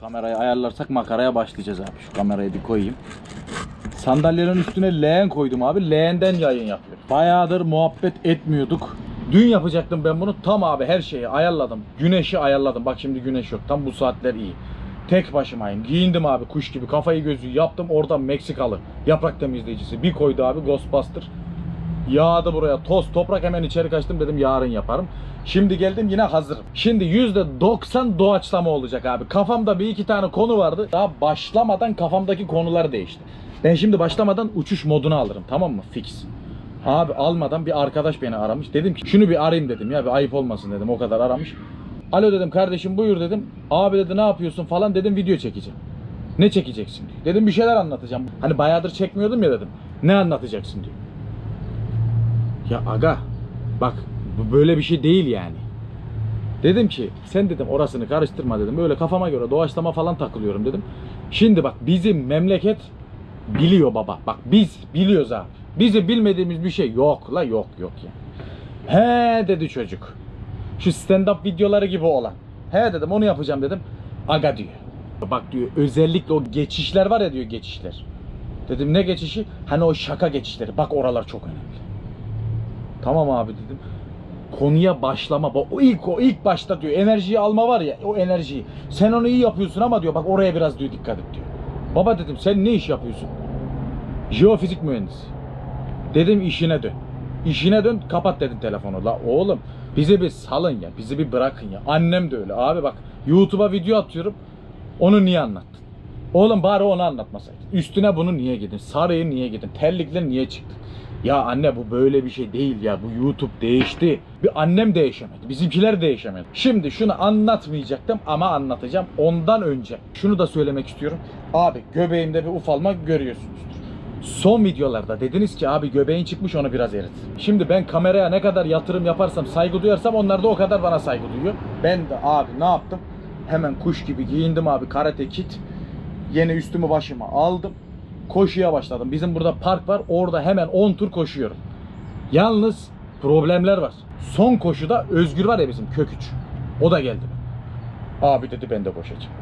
Kamerayı ayarlarsak makaraya başlayacağız abi. Şu kamerayı bir koyayım. Sandalyelerin üstüne leğen koydum abi. Leğenden yayın yapıyorum. Bayağıdır muhabbet etmiyorduk. Dün yapacaktım ben bunu. Tam abi her şeyi ayarladım. Güneşi ayarladım. Bak şimdi güneş yok. Tam bu saatler iyi. Tek başımayım. Giyindim abi kuş gibi. Kafayı gözü yaptım. Oradan Meksikalı. Yaprak temizleyicisi. Bir koydu abi Ghostbuster. Yağdı buraya toz toprak hemen içeri kaçtım dedim yarın yaparım. Şimdi geldim yine hazırım. Şimdi %90 doğaçlama olacak abi. Kafamda bir iki tane konu vardı. Daha başlamadan kafamdaki konular değişti. Ben şimdi başlamadan uçuş modunu alırım tamam mı? Fix. Abi almadan bir arkadaş beni aramış. Dedim ki şunu bir arayayım dedim ya bir ayıp olmasın dedim. O kadar aramış. Alo dedim kardeşim buyur dedim. Abi dedi ne yapıyorsun falan dedim video çekeceğim. Ne çekeceksin diyor. Dedim bir şeyler anlatacağım. Hani bayağıdır çekmiyordum ya dedim. Ne anlatacaksın diyor. Ya aga bak böyle bir şey değil yani. Dedim ki sen dedim orasını karıştırma dedim. Böyle kafama göre doğaçlama falan takılıyorum dedim. Şimdi bak bizim memleket biliyor baba. Bak biz biliyoruz abi. Bizi bilmediğimiz bir şey yok la yok yok yani. He dedi çocuk. Şu stand up videoları gibi olan. He dedim onu yapacağım dedim. Aga diyor. Bak diyor özellikle o geçişler var ya diyor geçişler. Dedim ne geçişi? Hani o şaka geçişleri. Bak oralar çok önemli. Tamam abi dedim. Konuya başlama. O ilk o ilk başta diyor enerjiyi alma var ya o enerjiyi. Sen onu iyi yapıyorsun ama diyor bak oraya biraz diyor dikkat et diyor. Baba dedim sen ne iş yapıyorsun? Jeofizik mühendisi. Dedim işine dön. İşine dön kapat dedim telefonu. La oğlum bizi bir salın ya. Bizi bir bırakın ya. Annem de öyle. Abi bak YouTube'a video atıyorum. Onu niye anlattın? Oğlum bari onu anlatmasaydın. Üstüne bunu niye gidin? Sarıyı niye gidin? Terlikler niye çıktı? Ya anne bu böyle bir şey değil ya. Bu YouTube değişti. Bir annem değişemedi. Bizimkiler değişemedi. Şimdi şunu anlatmayacaktım ama anlatacağım. Ondan önce şunu da söylemek istiyorum. Abi göbeğimde bir ufalma görüyorsunuzdur. Son videolarda dediniz ki abi göbeğin çıkmış onu biraz erit. Şimdi ben kameraya ne kadar yatırım yaparsam saygı duyarsam onlar da o kadar bana saygı duyuyor. Ben de abi ne yaptım? Hemen kuş gibi giyindim abi karate kit. Yeni üstümü başıma aldım. Koşuya başladım. Bizim burada park var. Orada hemen 10 tur koşuyorum. Yalnız problemler var. Son koşuda Özgür var ya bizim köküç. O da geldi. Abi dedi ben de koşacağım.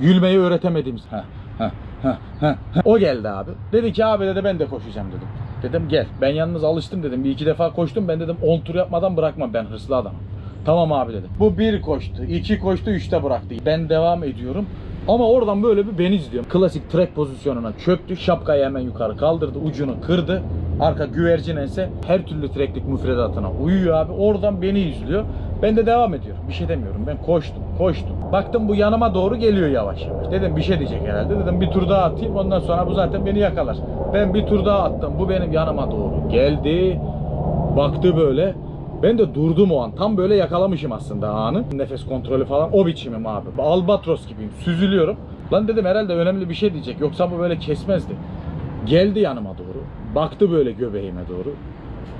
Gülmeyi öğretemediğimiz. Ha, ha, ha, ha. O geldi abi. Dedi ki abi dedi ben de koşacağım dedim. Dedim gel. Ben yalnız alıştım dedim. Bir iki defa koştum. Ben dedim 10 tur yapmadan bırakmam. Ben hırslı adamım. Tamam abi dedi. Bu bir koştu, iki koştu, üçte bıraktı. Ben devam ediyorum. Ama oradan böyle bir beni izliyor. Klasik trek pozisyonuna çöktü. Şapkayı hemen yukarı kaldırdı. Ucunu kırdı. Arka güvercin ense her türlü treklik müfredatına uyuyor abi. Oradan beni izliyor. Ben de devam ediyorum. Bir şey demiyorum. Ben koştum, koştum. Baktım bu yanıma doğru geliyor yavaş yavaş. Dedim bir şey diyecek herhalde. Dedim bir tur daha atayım. Ondan sonra bu zaten beni yakalar. Ben bir tur daha attım. Bu benim yanıma doğru geldi. Baktı böyle. Ben de durdum o an. Tam böyle yakalamışım aslında anı. Nefes kontrolü falan o biçimim abi. Albatros gibiyim. Süzülüyorum. Lan dedim herhalde önemli bir şey diyecek. Yoksa bu böyle kesmezdi. Geldi yanıma doğru. Baktı böyle göbeğime doğru.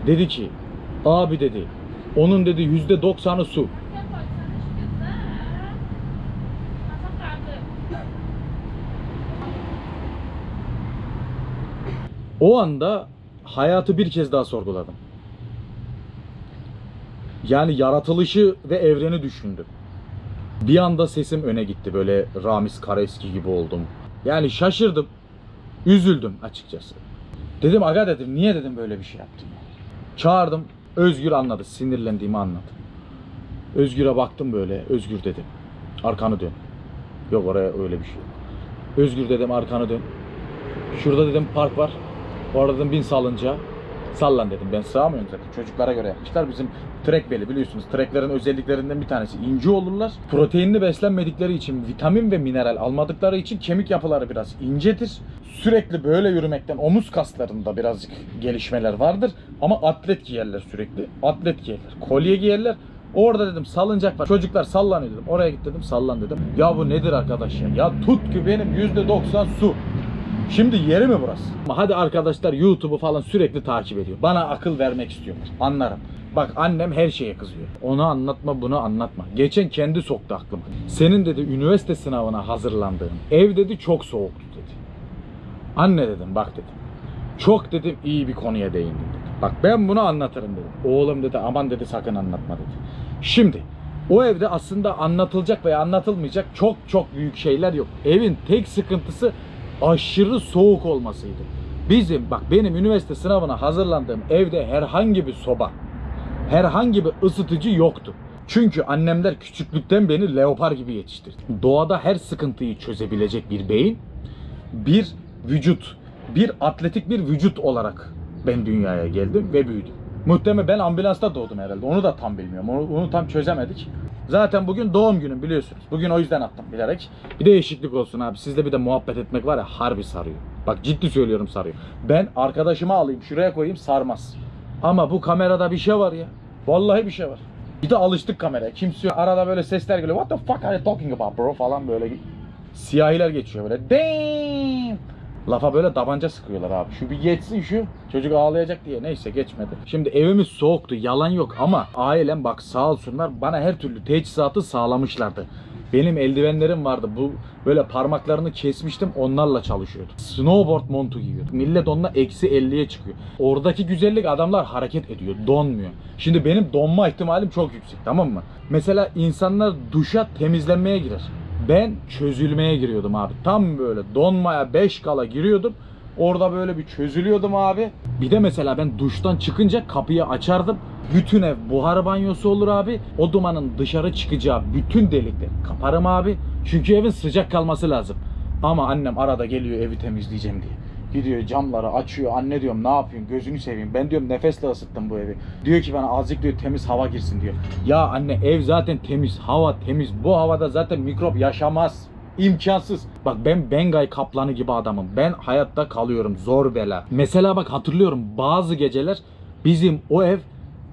Dedi ki abi dedi onun dedi yüzde doksanı su. O anda hayatı bir kez daha sorguladım. Yani yaratılışı ve evreni düşündüm. Bir anda sesim öne gitti. Böyle Ramiz Kareski gibi oldum. Yani şaşırdım. Üzüldüm açıkçası. Dedim aga dedim niye dedim böyle bir şey yaptım. Çağırdım. Özgür anladı. Sinirlendiğimi anladı. Özgür'e baktım böyle. Özgür dedim. Arkanı dön. Yok oraya öyle bir şey. Özgür dedim arkanı dön. Şurada dedim park var. Orada dedim bin salınca. Sallan dedim. Ben sığamıyorum zaten. Çocuklara göre yapmışlar. Bizim trek beli biliyorsunuz. Treklerin özelliklerinden bir tanesi ince olurlar. Proteinli beslenmedikleri için, vitamin ve mineral almadıkları için kemik yapıları biraz incedir. Sürekli böyle yürümekten omuz kaslarında birazcık gelişmeler vardır. Ama atlet giyerler sürekli. Atlet giyerler. Kolye giyerler. Orada dedim salıncak var. Çocuklar sallanıyor dedim. Oraya git dedim sallan dedim. Ya bu nedir arkadaş ya? Ya tut ki benim %90 su. Şimdi yeri mi burası? Hadi arkadaşlar YouTube'u falan sürekli takip ediyor. Bana akıl vermek istiyorlar. Anlarım. Bak annem her şeye kızıyor. Onu anlatma bunu anlatma. Geçen kendi soktu aklıma. Senin dedi üniversite sınavına hazırlandığın ev dedi çok soğuktu dedi. Anne dedim bak dedim. Çok dedim iyi bir konuya değindin dedi. Bak ben bunu anlatırım dedim. Oğlum dedi aman dedi sakın anlatma dedi. Şimdi O evde aslında anlatılacak veya anlatılmayacak çok çok büyük şeyler yok. Evin tek sıkıntısı aşırı soğuk olmasıydı. Bizim bak benim üniversite sınavına hazırlandığım evde herhangi bir soba, herhangi bir ısıtıcı yoktu. Çünkü annemler küçüklükten beni leopar gibi yetiştirdi. Doğada her sıkıntıyı çözebilecek bir beyin, bir vücut, bir atletik bir vücut olarak ben dünyaya geldim ve büyüdüm. Muhtemelen ben ambulansta doğdum herhalde. Onu da tam bilmiyorum. Onu, onu tam çözemedik. Zaten bugün doğum günüm biliyorsunuz. Bugün o yüzden attım bilerek. Bir değişiklik olsun abi. Sizle bir de muhabbet etmek var ya harbi sarıyor. Bak ciddi söylüyorum sarıyor. Ben arkadaşımı alayım şuraya koyayım sarmaz. Ama bu kamerada bir şey var ya. Vallahi bir şey var. Bir de alıştık kameraya. Kimse. Arada böyle sesler geliyor. What the fuck are you talking about bro falan böyle. Siyahiler geçiyor böyle. Damn. Lafa böyle tabanca sıkıyorlar abi. Şu bir geçsin şu. Çocuk ağlayacak diye. Neyse geçmedi. Şimdi evimiz soğuktu. Yalan yok ama ailem bak sağ olsunlar bana her türlü teçhizatı sağlamışlardı. Benim eldivenlerim vardı. Bu böyle parmaklarını kesmiştim. Onlarla çalışıyordum. Snowboard montu giyiyordum. Millet onunla eksi 50'ye çıkıyor. Oradaki güzellik adamlar hareket ediyor. Donmuyor. Şimdi benim donma ihtimalim çok yüksek. Tamam mı? Mesela insanlar duşa temizlenmeye girer. Ben çözülmeye giriyordum abi. Tam böyle donmaya 5 kala giriyordum. Orada böyle bir çözülüyordum abi. Bir de mesela ben duştan çıkınca kapıyı açardım. Bütün ev buhar banyosu olur abi. O dumanın dışarı çıkacağı bütün delikleri kaparım abi. Çünkü evin sıcak kalması lazım. Ama annem arada geliyor evi temizleyeceğim diye. Gidiyor camları açıyor. Anne diyorum ne yapıyorsun? Gözünü seveyim. Ben diyorum nefesle ısıttım bu evi. Diyor ki bana azıcık diyor temiz hava girsin diyor. Ya anne ev zaten temiz. Hava temiz. Bu havada zaten mikrop yaşamaz. İmkansız. Bak ben Bengay kaplanı gibi adamım. Ben hayatta kalıyorum. Zor bela. Mesela bak hatırlıyorum bazı geceler bizim o ev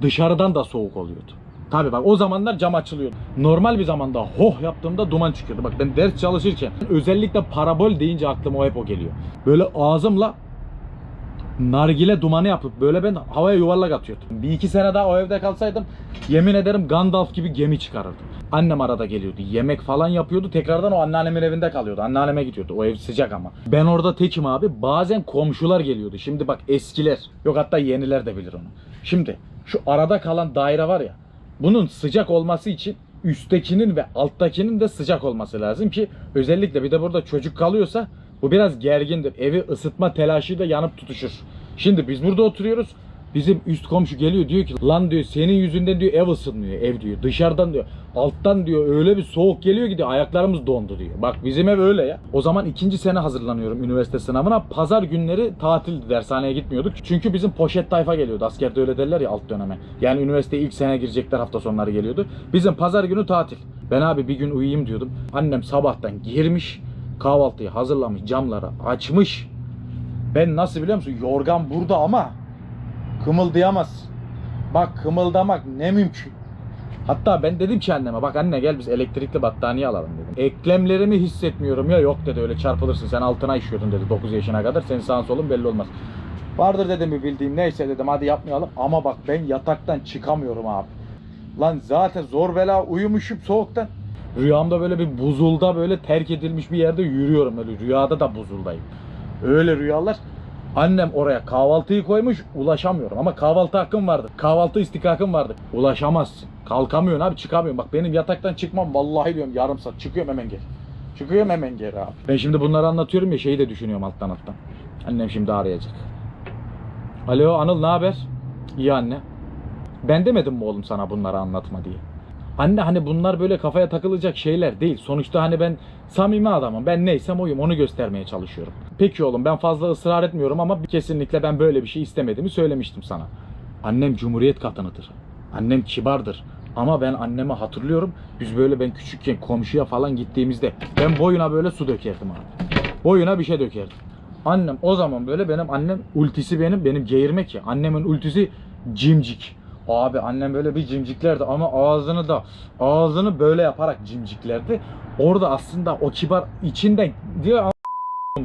dışarıdan da soğuk oluyordu. Tabi bak o zamanlar cam açılıyordu. Normal bir zamanda hoh yaptığımda duman çıkıyordu. Bak ben ders çalışırken özellikle parabol deyince aklıma o hep o geliyor. Böyle ağzımla nargile dumanı yapıp böyle ben havaya yuvarlak atıyordum. Bir iki sene daha o evde kalsaydım yemin ederim Gandalf gibi gemi çıkarırdım. Annem arada geliyordu. Yemek falan yapıyordu. Tekrardan o anneannemin evinde kalıyordu. Anneanneme gidiyordu. O ev sıcak ama. Ben orada tekim abi. Bazen komşular geliyordu. Şimdi bak eskiler. Yok hatta yeniler de bilir onu. Şimdi şu arada kalan daire var ya. Bunun sıcak olması için üsttekinin ve alttakinin de sıcak olması lazım ki özellikle bir de burada çocuk kalıyorsa bu biraz gergindir. Evi ısıtma telaşıyla yanıp tutuşur. Şimdi biz burada oturuyoruz. Bizim üst komşu geliyor diyor ki lan diyor senin yüzünden diyor ev ısınmıyor ev diyor. Dışarıdan diyor alttan diyor öyle bir soğuk geliyor ki diyor ayaklarımız dondu diyor. Bak bizim ev öyle ya. O zaman ikinci sene hazırlanıyorum üniversite sınavına. Pazar günleri tatildi dershaneye gitmiyorduk. Çünkü bizim poşet tayfa geliyordu. Askerde öyle derler ya alt döneme. Yani üniversiteye ilk sene girecekler hafta sonları geliyordu. Bizim pazar günü tatil. Ben abi bir gün uyuyayım diyordum. Annem sabahtan girmiş kahvaltıyı hazırlamış camları açmış. Ben nasıl biliyor musun? Yorgan burada ama kımıldayamaz. Bak kımıldamak ne mümkün. Hatta ben dedim ki anneme bak anne gel biz elektrikli battaniye alalım dedim. Eklemlerimi hissetmiyorum ya yok dedi öyle çarpılırsın sen altına işiyordun dedi 9 yaşına kadar senin sağın solun belli olmaz. Vardır dedim bir bildiğim neyse dedim hadi yapmayalım ama bak ben yataktan çıkamıyorum abi. Lan zaten zor bela uyumuşum soğuktan. Rüyamda böyle bir buzulda böyle terk edilmiş bir yerde yürüyorum öyle rüyada da buzuldayım. Öyle rüyalar. Annem oraya kahvaltıyı koymuş ulaşamıyorum ama kahvaltı hakkım vardı. Kahvaltı istikakım vardı. Ulaşamazsın. Kalkamıyorsun abi çıkamıyorsun. Bak benim yataktan çıkmam vallahi diyorum yarım saat. Çıkıyorum hemen geri. Çıkıyorum hemen geri abi. Ben şimdi bunları anlatıyorum ya şeyi de düşünüyorum alttan alttan. Annem şimdi arayacak. Alo Anıl ne haber? İyi anne. Ben demedim mi oğlum sana bunları anlatma diye. Anne hani bunlar böyle kafaya takılacak şeyler değil. Sonuçta hani ben samimi adamım. Ben neysem oyum onu göstermeye çalışıyorum. Peki oğlum ben fazla ısrar etmiyorum ama kesinlikle ben böyle bir şey istemediğimi söylemiştim sana. Annem cumhuriyet kadınıdır. Annem kibardır. Ama ben annemi hatırlıyorum. Biz böyle ben küçükken komşuya falan gittiğimizde ben boyuna böyle su dökerdim abi. Boyuna bir şey dökerdim. Annem o zaman böyle benim annem ultisi benim benim geğirmek ya. Annemin ultisi cimcik. Abi annem böyle bir cimciklerdi ama ağzını da ağzını böyle yaparak cimciklerdi. Orada aslında o kibar içinden diyor "A-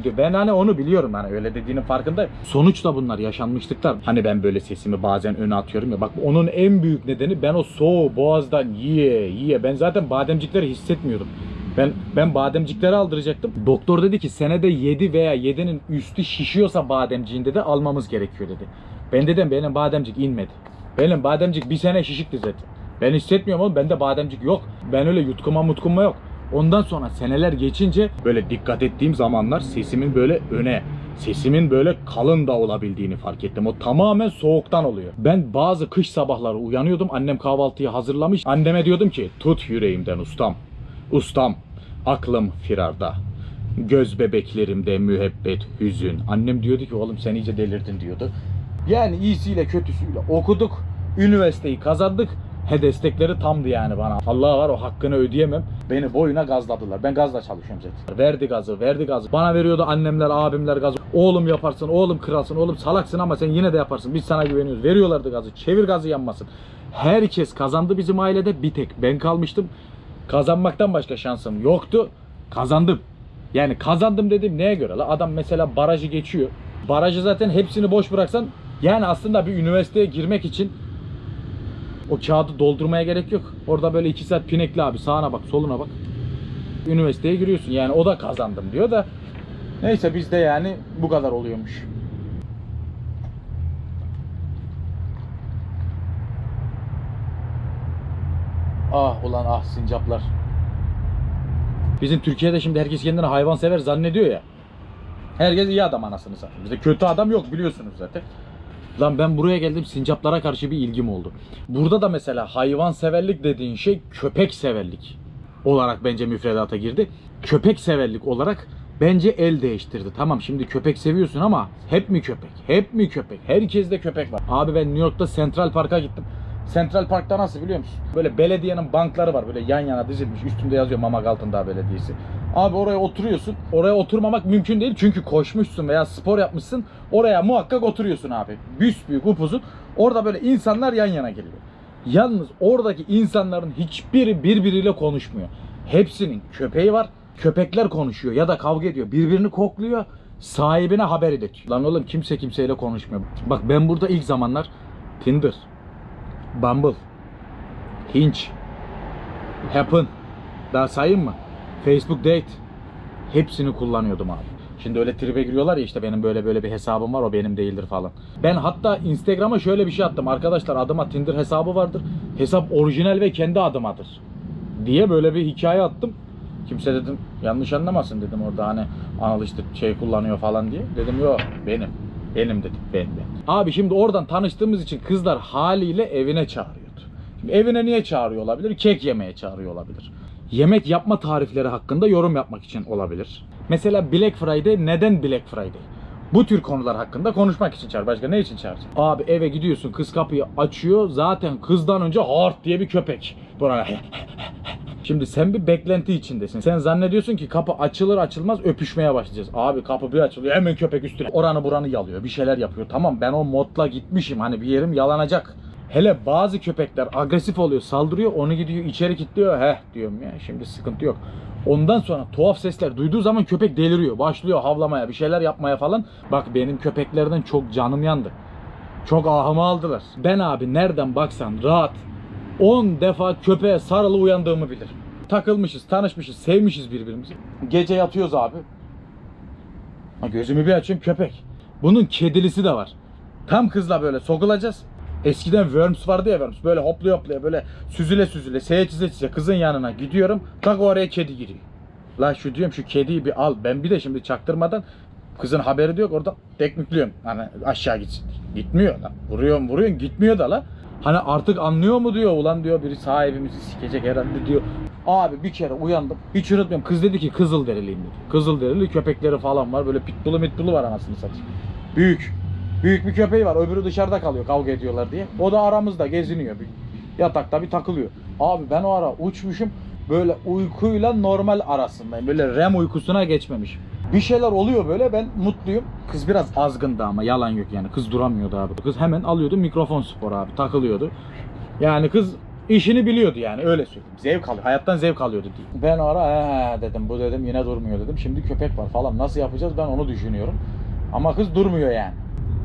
diyor. Ben hani onu biliyorum hani öyle dediğinin farkındayım. Sonuçta bunlar yaşanmışlıklar. Hani ben böyle sesimi bazen öne atıyorum ya. Bak onun en büyük nedeni ben o soğuğu boğazdan yiye yiye. Ben zaten bademcikleri hissetmiyordum. Ben ben bademcikleri aldıracaktım. Doktor dedi ki senede 7 veya 7'nin üstü şişiyorsa bademciğinde de almamız gerekiyor dedi. Ben dedim benim bademcik inmedi. Benim bademcik bir sene şişikti zaten. Ben hissetmiyorum oğlum. Bende bademcik yok. Ben öyle yutkuma mutkunma yok. Ondan sonra seneler geçince böyle dikkat ettiğim zamanlar sesimin böyle öne, sesimin böyle kalın da olabildiğini fark ettim. O tamamen soğuktan oluyor. Ben bazı kış sabahları uyanıyordum. Annem kahvaltıyı hazırlamış. Anneme diyordum ki tut yüreğimden ustam. Ustam, aklım firarda. Göz bebeklerimde müebbet, hüzün. Annem diyordu ki oğlum sen iyice delirdin diyordu. Yani iyisiyle kötüsüyle okuduk. Üniversiteyi kazandık. He destekleri tamdı yani bana. Allah var o hakkını ödeyemem. Beni boyuna gazladılar. Ben gazla çalışıyorum zaten. Verdi gazı, verdi gazı. Bana veriyordu annemler, abimler gazı. Oğlum yaparsın, oğlum kralsın, oğlum salaksın ama sen yine de yaparsın. Biz sana güveniyoruz. Veriyorlardı gazı. Çevir gazı yanmasın. Herkes kazandı bizim ailede. Bir tek ben kalmıştım. Kazanmaktan başka şansım yoktu. Kazandım. Yani kazandım dedim neye göre? La adam mesela barajı geçiyor. Barajı zaten hepsini boş bıraksan yani aslında bir üniversiteye girmek için o kağıdı doldurmaya gerek yok. Orada böyle iki saat pinekli abi sağına bak soluna bak. Üniversiteye giriyorsun yani o da kazandım diyor da. Neyse bizde yani bu kadar oluyormuş. Ah ulan ah sincaplar. Bizim Türkiye'de şimdi herkes kendini hayvan sever zannediyor ya. Herkes iyi adam anasını satayım. Bizde kötü adam yok biliyorsunuz zaten. Lan ben buraya geldim sincaplara karşı bir ilgim oldu. Burada da mesela hayvan severlik dediğin şey köpek severlik olarak bence müfredata girdi. Köpek severlik olarak bence el değiştirdi. Tamam şimdi köpek seviyorsun ama hep mi köpek? Hep mi köpek? Herkeste köpek var. Abi ben New York'ta Central Park'a gittim. Central Park'ta nasıl biliyor musun? Böyle belediyenin bankları var böyle yan yana dizilmiş. Üstünde yazıyor Mamak Altındağ Belediyesi. Abi oraya oturuyorsun. Oraya oturmamak mümkün değil. Çünkü koşmuşsun veya spor yapmışsın. Oraya muhakkak oturuyorsun abi. Büyük upuzun. Orada böyle insanlar yan yana geliyor. Yalnız oradaki insanların hiçbiri birbiriyle konuşmuyor. Hepsinin köpeği var. Köpekler konuşuyor ya da kavga ediyor. Birbirini kokluyor. Sahibine haber iletiyor. Lan oğlum kimse kimseyle konuşmuyor. Bak ben burada ilk zamanlar Tinder, Bumble, Hinge, Happen, daha sayayım mı? Facebook Date. Hepsini kullanıyordum abi. Şimdi öyle tribe giriyorlar ya işte benim böyle böyle bir hesabım var o benim değildir falan. Ben hatta Instagram'a şöyle bir şey attım. Arkadaşlar adıma Tinder hesabı vardır. Hesap orijinal ve kendi adımadır. Diye böyle bir hikaye attım. Kimse dedim yanlış anlamasın dedim orada hani işte şey kullanıyor falan diye. Dedim yok benim. Benim dedim ben ben. Abi şimdi oradan tanıştığımız için kızlar haliyle evine çağırıyordu. Şimdi evine niye çağırıyor olabilir? Kek yemeye çağırıyor olabilir. Yemek yapma tarifleri hakkında yorum yapmak için olabilir. Mesela Black Friday neden Black Friday? Bu tür konular hakkında konuşmak için çağır. Başka ne için çağırsın? Abi eve gidiyorsun kız kapıyı açıyor. Zaten kızdan önce hard diye bir köpek. Buna Şimdi sen bir beklenti içindesin. Sen zannediyorsun ki kapı açılır açılmaz öpüşmeye başlayacağız. Abi kapı bir açılıyor hemen köpek üstüne. Oranı buranı yalıyor. Bir şeyler yapıyor. Tamam ben o modla gitmişim. Hani bir yerim yalanacak. Hele bazı köpekler agresif oluyor, saldırıyor, onu gidiyor içeri kilitliyor. Heh diyorum ya şimdi sıkıntı yok. Ondan sonra tuhaf sesler duyduğu zaman köpek deliriyor. Başlıyor havlamaya, bir şeyler yapmaya falan. Bak benim köpeklerden çok canım yandı. Çok ahımı aldılar. Ben abi nereden baksan rahat 10 defa köpeğe sarılı uyandığımı bilirim. Takılmışız, tanışmışız, sevmişiz birbirimizi. Gece yatıyoruz abi. Gözümü bir açıyorum köpek. Bunun kedilisi de var. Tam kızla böyle sokulacağız. Eskiden Worms vardı ya Worms. Böyle hopluya hopluya böyle süzüle süzüle seye çize çize kızın yanına gidiyorum. Tak oraya kedi giriyor. La şu diyorum şu kediyi bir al. Ben bir de şimdi çaktırmadan kızın haberi de yok orada teknikliyorum. Hani aşağı gitsin. Gitmiyor lan. Vuruyorum vuruyorum gitmiyor da la. Hani artık anlıyor mu diyor. Ulan diyor biri sahibimizi sikecek herhalde diyor. Abi bir kere uyandım. Hiç unutmuyorum. Kız dedi ki kızıl deriliyim dedi. Kızıl derili köpekleri falan var. Böyle pitbullu mitbullu var anasını satayım. Büyük. Büyük bir köpeği var. Öbürü dışarıda kalıyor kavga ediyorlar diye. O da aramızda geziniyor. Bir yatakta bir takılıyor. Abi ben o ara uçmuşum. Böyle uykuyla normal arasındayım. Böyle REM uykusuna geçmemişim. Bir şeyler oluyor böyle ben mutluyum. Kız biraz azgındı ama yalan yok yani. Kız duramıyordu abi. Kız hemen alıyordu mikrofon spor abi takılıyordu. Yani kız işini biliyordu yani öyle söyleyeyim. Zevk alıyor. Hayattan zevk alıyordu diye. Ben o ara dedim bu dedim yine durmuyor dedim. Şimdi köpek var falan nasıl yapacağız ben onu düşünüyorum. Ama kız durmuyor yani.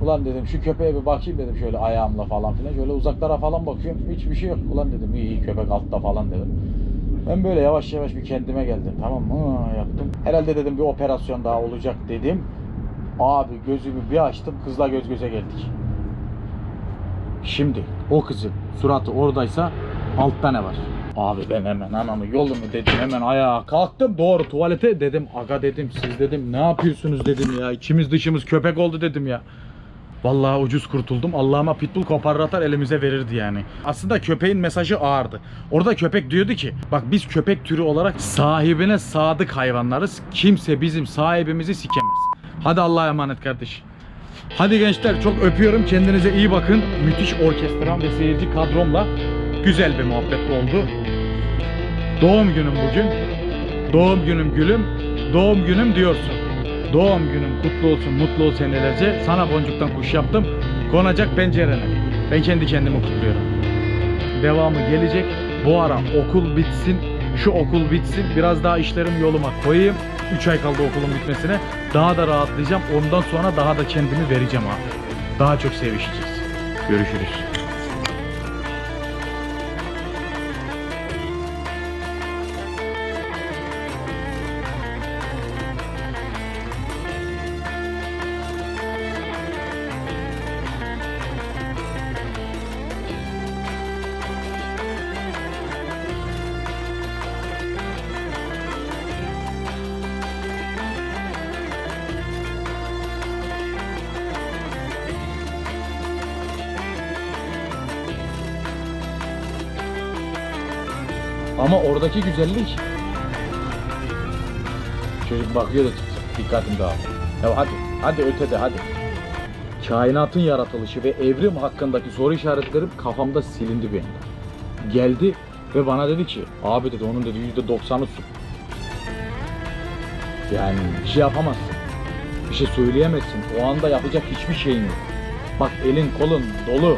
Ulan dedim şu köpeğe bir bakayım dedim şöyle ayağımla falan filan. Şöyle uzaklara falan bakıyorum. Hiçbir şey yok. Ulan dedim iyi iyi köpek altta falan dedim. Ben böyle yavaş yavaş bir kendime geldim. Tamam mı? Yaptım. Herhalde dedim bir operasyon daha olacak dedim. Abi gözümü bir açtım. Kızla göz göze geldik. Şimdi o kızın suratı oradaysa Altta ne var? Abi ben hemen anamı yolumu dedim hemen ayağa kalktım doğru tuvalete dedim aga dedim siz dedim ne yapıyorsunuz dedim ya içimiz dışımız köpek oldu dedim ya. Vallahi ucuz kurtuldum. Allah'ıma pitbull koparır atar elimize verirdi yani. Aslında köpeğin mesajı ağırdı. Orada köpek diyordu ki bak biz köpek türü olarak sahibine sadık hayvanlarız. Kimse bizim sahibimizi sikemez. Hadi Allah'a emanet kardeş. Hadi gençler çok öpüyorum. Kendinize iyi bakın. Müthiş orkestram ve seyirci kadromla güzel bir muhabbet oldu. Doğum günüm bugün. Doğum günüm gülüm. Doğum günüm diyorsun. Doğum günün kutlu olsun, mutlu ol senelerce. Sana boncuktan kuş yaptım. Konacak pencerene. Ben kendi kendimi kutluyorum. Devamı gelecek. Bu ara okul bitsin. Şu okul bitsin. Biraz daha işlerim yoluma koyayım. 3 ay kaldı okulun bitmesine. Daha da rahatlayacağım. Ondan sonra daha da kendimi vereceğim abi. Daha çok sevişeceğiz. Görüşürüz. Ama oradaki güzellik Çocuk bakıyor da dikkatim dağıldı. Ya hadi, hadi ötede hadi. Kainatın yaratılışı ve evrim hakkındaki soru işaretlerim kafamda silindi benim. Geldi ve bana dedi ki, abi dedi onun dedi yüzde doksanı su. Yani bir şey yapamazsın. Bir şey söyleyemezsin. O anda yapacak hiçbir şeyin yok. Bak elin kolun dolu.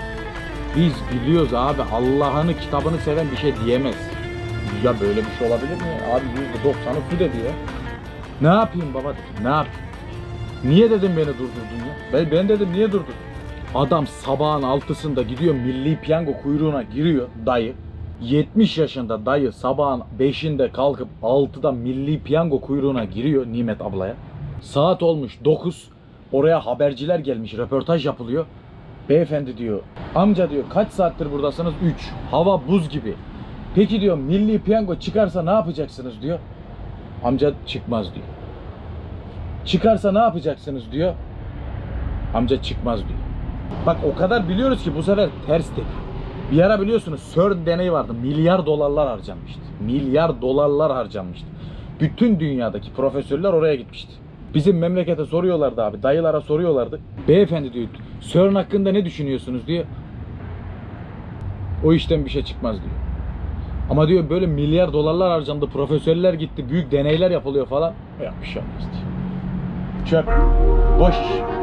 Biz biliyoruz abi Allah'ını kitabını seven bir şey diyemez. Ya böyle bir şey olabilir mi? Abi yüzde doksanı su dedi ya. Ne yapayım baba dedim. Ne yapayım? Niye dedim beni durdurdun ya? Ben, ben dedim niye durdurdun? Adam sabahın altısında gidiyor milli piyango kuyruğuna giriyor dayı. 70 yaşında dayı sabahın 5'inde kalkıp 6'da milli piyango kuyruğuna giriyor Nimet ablaya. Saat olmuş 9. Oraya haberciler gelmiş röportaj yapılıyor. Beyefendi diyor amca diyor kaç saattir buradasınız? 3. Hava buz gibi. Peki diyor milli piyango çıkarsa ne yapacaksınız diyor. Amca çıkmaz diyor. Çıkarsa ne yapacaksınız diyor. Amca çıkmaz diyor. Bak o kadar biliyoruz ki bu sefer ters dedi. Bir ara biliyorsunuz CERN deneyi vardı. Milyar dolarlar harcanmıştı. Milyar dolarlar harcanmıştı. Bütün dünyadaki profesörler oraya gitmişti. Bizim memlekete soruyorlardı abi. Dayılara soruyorlardı. Beyefendi diyor CERN hakkında ne düşünüyorsunuz diyor. O işten bir şey çıkmaz diyor. Ama diyor böyle milyar dolarlar harcandı. Profesörler gitti. Büyük deneyler yapılıyor falan. Yok bir şey olmaz diyor. Çöp. Boş iş.